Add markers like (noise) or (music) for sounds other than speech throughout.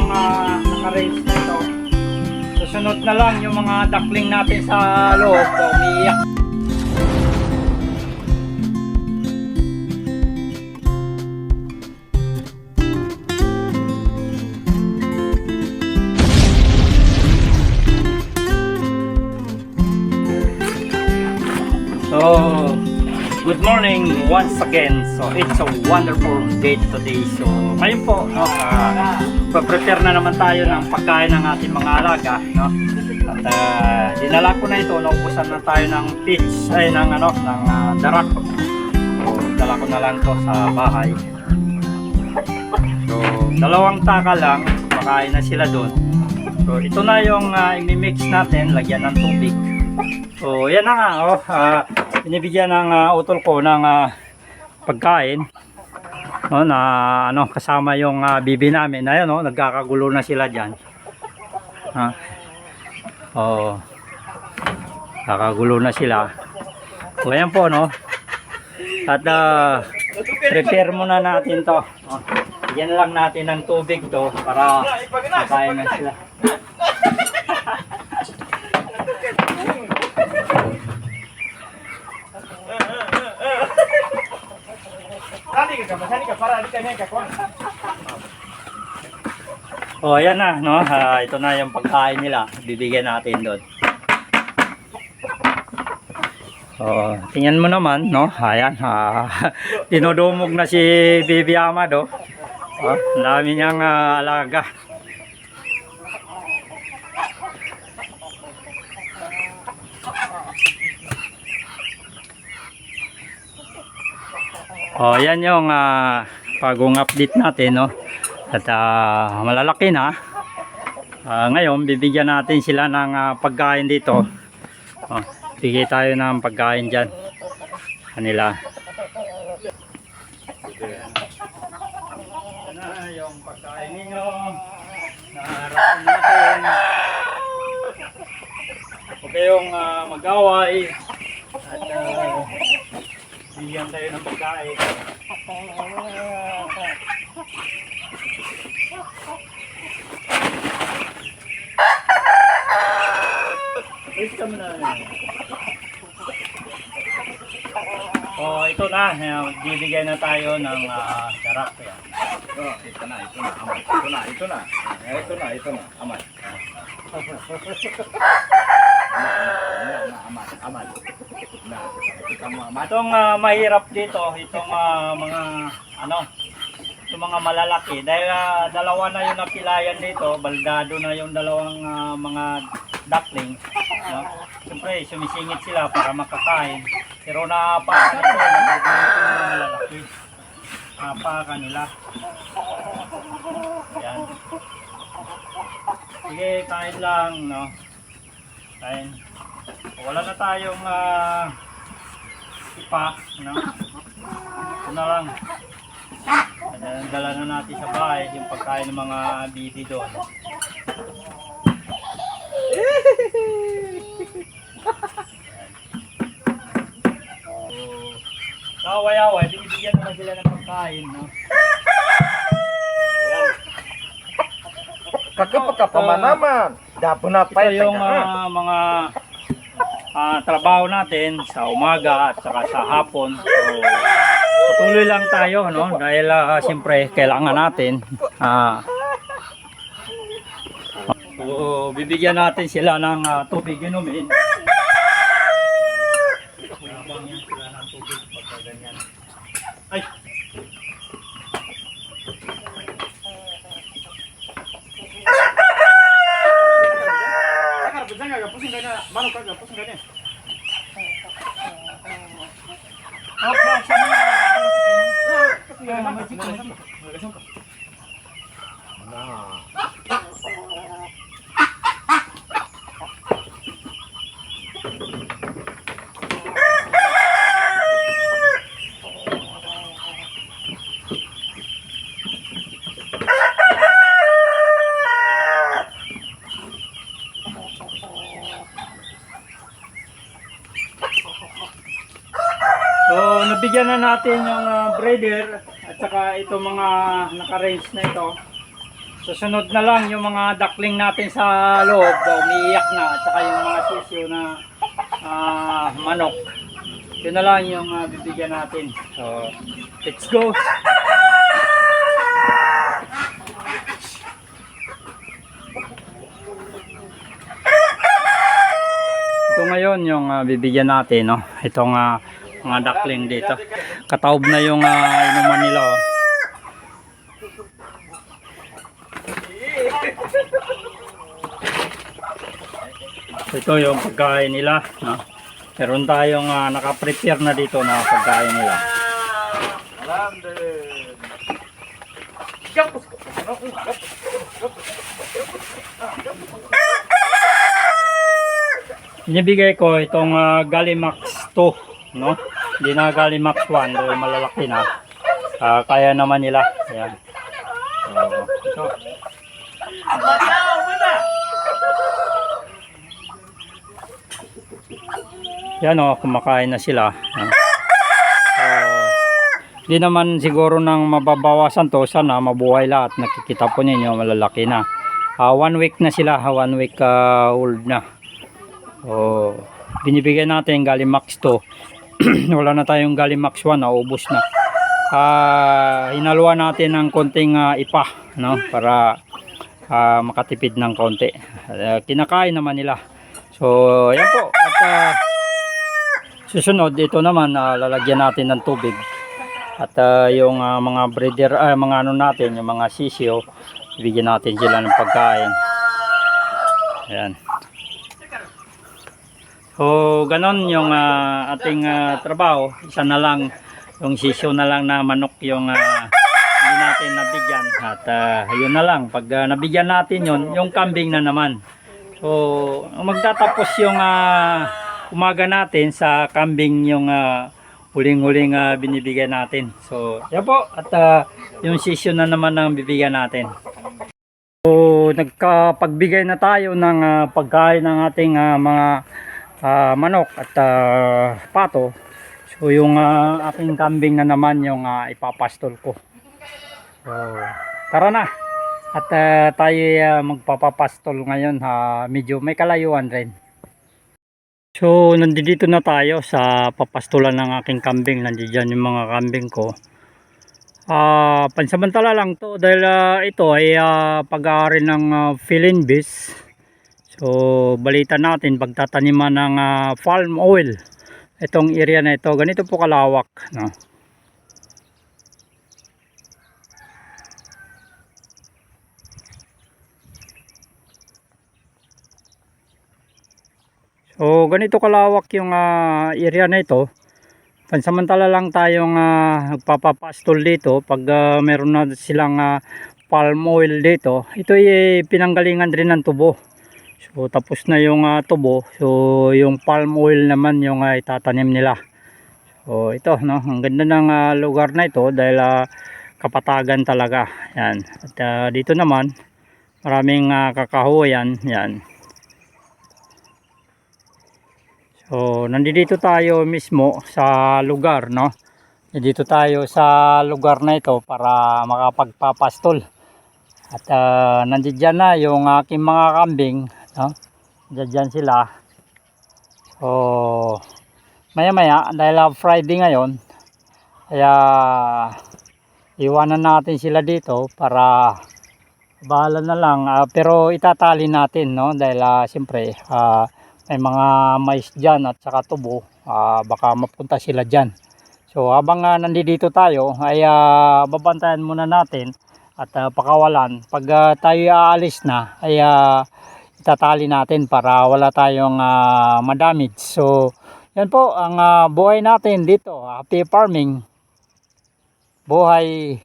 mga naka-raise na ito. Susunod na lang yung mga duckling natin sa loob. So, umiiyak. So, good morning once again. So, it's a wonderful day today. So, ngayon po, no, uh, prepare na naman tayo ng pagkain ng ating mga alaga, no? At uh, dinala ko na ito, naubusan na tayo ng pitch, ay, ng ano, ng uh, darak. So, dala ko na lang to sa bahay. So, dalawang taka lang, makain na sila doon. So, ito na yung uh, imimix natin, lagyan ng tubig. So, yan na nga, oh, ah, binibigyan ng ah, utol ko ng ah, pagkain. No, na ano, kasama yung ah, bibi namin. Ayan, oh, nagkakagulo na sila diyan. Ha. Oh. Kakagulo na sila. So, ayan po, no. At ah, prepare muna natin 'to. Oh. Bigyan lang natin ng tubig 'to para makain na sila. (laughs) Oh, ayan na, no? Ah, ito na yung pagkain nila. Bibigyan natin doon. Oh, tingnan mo naman, no? Ayan, ah, (laughs) dinudumog na si Bibi Amado. Oh, ang dami niyang ah, alaga. Oh, yan yung ah, bagong update natin, no? At ah, malalaki na. Ah, ngayon, bibigyan natin sila ng ah, pagkain dito. Oh, bigay tayo ng pagkain dyan. Kanila. Yung pagkain ninyo. Naharapin natin. Huwag kayong ah, mag-away. At ah, bigyan tayo ng pagkain. Wait ka muna. Oh, ito na. Bibigyan na tayo ng uh, darak. Ayan. Oh, ito na, ito na, amat. Ito na, ito na. Ito na, ito na, amat. Amat, amat, amat. Na, ito mo, amat. Itong ah, mahirap dito, itong ah, mga ano, itong mga malalaki dahil ah, dalawa na yung napilayan dito, baldado na yung dalawang ah, mga duckling. No? Siyempre, sumisingit sila para makakain. Pero naapakan ito, mga malalaki. Naapakan nila. Yan. Sige, kain lang, no? Kain. Wala na tayong ah, ipa, no? Ito na lang. Dala- na natin sa bahay yung pagkain ng mga bibi doon. So, away-away, binibigyan naman sila ng pagkain, no? Ayan. Kakapagkapaman naman. Dapo na pa yung ah, mga ah, trabaho natin sa umaga at saka sa hapon. So, patuloy lang tayo, no? Dahil ah, siyempre, kailangan natin ah, so, bibigyan natin sila ng ah, tubig inumin. Habang Tingnan sila ng tubig pagka ganyan. Ay! So, nabigyan na natin yung ah, breeder at saka ito mga naka-range na ito. Susunod na lang yung mga duckling natin sa loob, umiiyak na at saka yung mga sisyo na ah, manok. Yun na lang yung ah, bibigyan natin. So, let's go! Ito ngayon yung ah, bibigyan natin, no? Itong ah, mga duckling dito. Kataob na yung ah, inuman nila, oh. Ito yung pagkain nila, no? Meron tayong ah, naka-prepare na dito na pagkain nila. Inibigay ko itong ah, Galimax 2, no? Hindi na Galimax 1, dahil malalaki na. Ah, kaya naman nila. Ayan. So, ito. Yan o, kumakain na sila. Ah. So, Di naman siguro nang mababawasan to, sana mabuhay lahat. Nakikita po ninyo, malalaki na. Ah, one week na sila, one week ah, old na. Oh, binibigyan natin Galimax to. (clears throat) Wala na tayong Galimax 1, naubos na. Ah, hinaluan natin ng konting ah, ipa, no, para ah, makatipid ng konti. Ah, kinakain naman nila. So, yan po. At ah, susunod, ito naman, ah, lalagyan natin ng tubig. At ah, yung ah, mga breeder, ah, mga ano natin, yung mga sisyo, bigyan natin sila ng pagkain. Ayan. So, ganon yung ah, ating ah, trabaho. Isa na lang, yung sisyo na lang na manok yung ah, hindi natin nabigyan. At ah, yun na lang, pag ah, nabigyan natin yun, yung kambing na naman. So, magtatapos yung ah, umaga natin sa kambing yung ah, huling-huling ah, binibigyan natin. So, yan po. At ah, yung sisyo na naman ang bibigyan natin. So, nagkapagbigay na tayo ng ah, pagkain ng ating ah, mga ah, manok at ah, pato. So, yung ah, aking kambing na naman yung ah, ipapastol ko. So, tara na. At ah, tayo ah, magpapapastol ngayon ha. Medyo may kalayuan rin. So, nandito na tayo sa papastulan ng aking kambing. Nandiyan yung mga kambing ko. Ah, pansamantala lang to dahil ah, ito ay ah, pag-aari ng uh, fill bees. So, balita natin pagtataniman ng ah, palm oil. Itong area na ito, ganito po kalawak, no. So, ganito kalawak yung ah, area na ito. Pansamantala lang tayong uh, nagpapapastol dito pag ah, meron na silang ah, palm oil dito. Ito ay pinanggalingan rin ng tubo. So tapos na yung ah, tubo. So yung palm oil naman yung uh, itatanim nila. So ito no, ang ganda ng ah, lugar na ito dahil ah, kapatagan talaga. Yan. At ah, dito naman maraming uh, kakahuyan. Yan. So, nandito tayo mismo sa lugar, no? Dito tayo sa lugar na ito para makapagpapastol. At uh, nandiyan na yung aking mga kambing, no? Nandiyan sila. So, maya maya, dahil uh, Friday ngayon, kaya iwanan natin sila dito para bahala na lang. Ah, pero itatali natin, no? Dahil uh, siyempre, ah, may mga mais dyan at saka tubo Ah, baka mapunta sila dyan. So habang uh, nandito tayo ay ah, babantayan muna natin at ah, pakawalan. Pag ah, tayo aalis na ay ah, itatali natin para wala tayong ah, madamage. So yan po ang ah, buhay natin dito. Happy farming. Buhay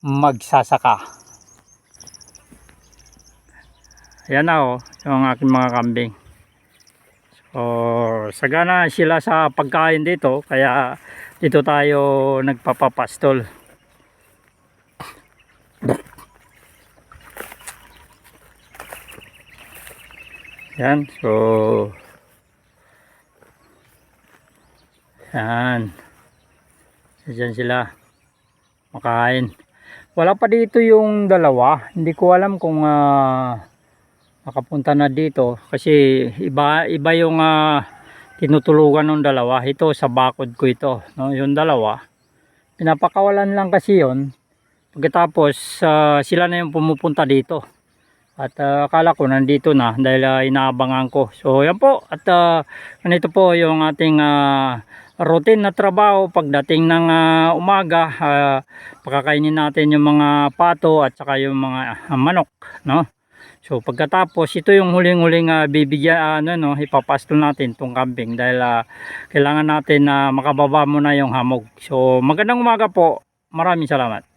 magsasaka. Ayan na oh, yung aking mga kambing. So, sagana sila sa pagkain dito, kaya dito tayo nagpapapastol. Yan, so yan. So, dyan sila makain. Wala pa dito yung dalawa. Hindi ko alam kung ah, nakapunta na dito kasi iba iba yung ah, tinutulugan ng dalawa. Ito sa bakod ko ito, no? Yung dalawa. Pinapakawalan lang kasi 'yon. Pagkatapos ah, sila na yung pumupunta dito. At ah, akala ko nandito na dahil ah, inaabangan ko. So yan po at ah, ganito po yung ating ah, routine na trabaho pagdating ng ah, umaga. ah, pakakainin natin yung mga pato at saka yung mga ah, manok, no? So pagkatapos ito yung huling-huling ah, bibigyan ah, ano no, ipapastol natin tong kambing dahil ah, kailangan natin na makababa muna yung hamog. So magandang umaga po. Maraming salamat.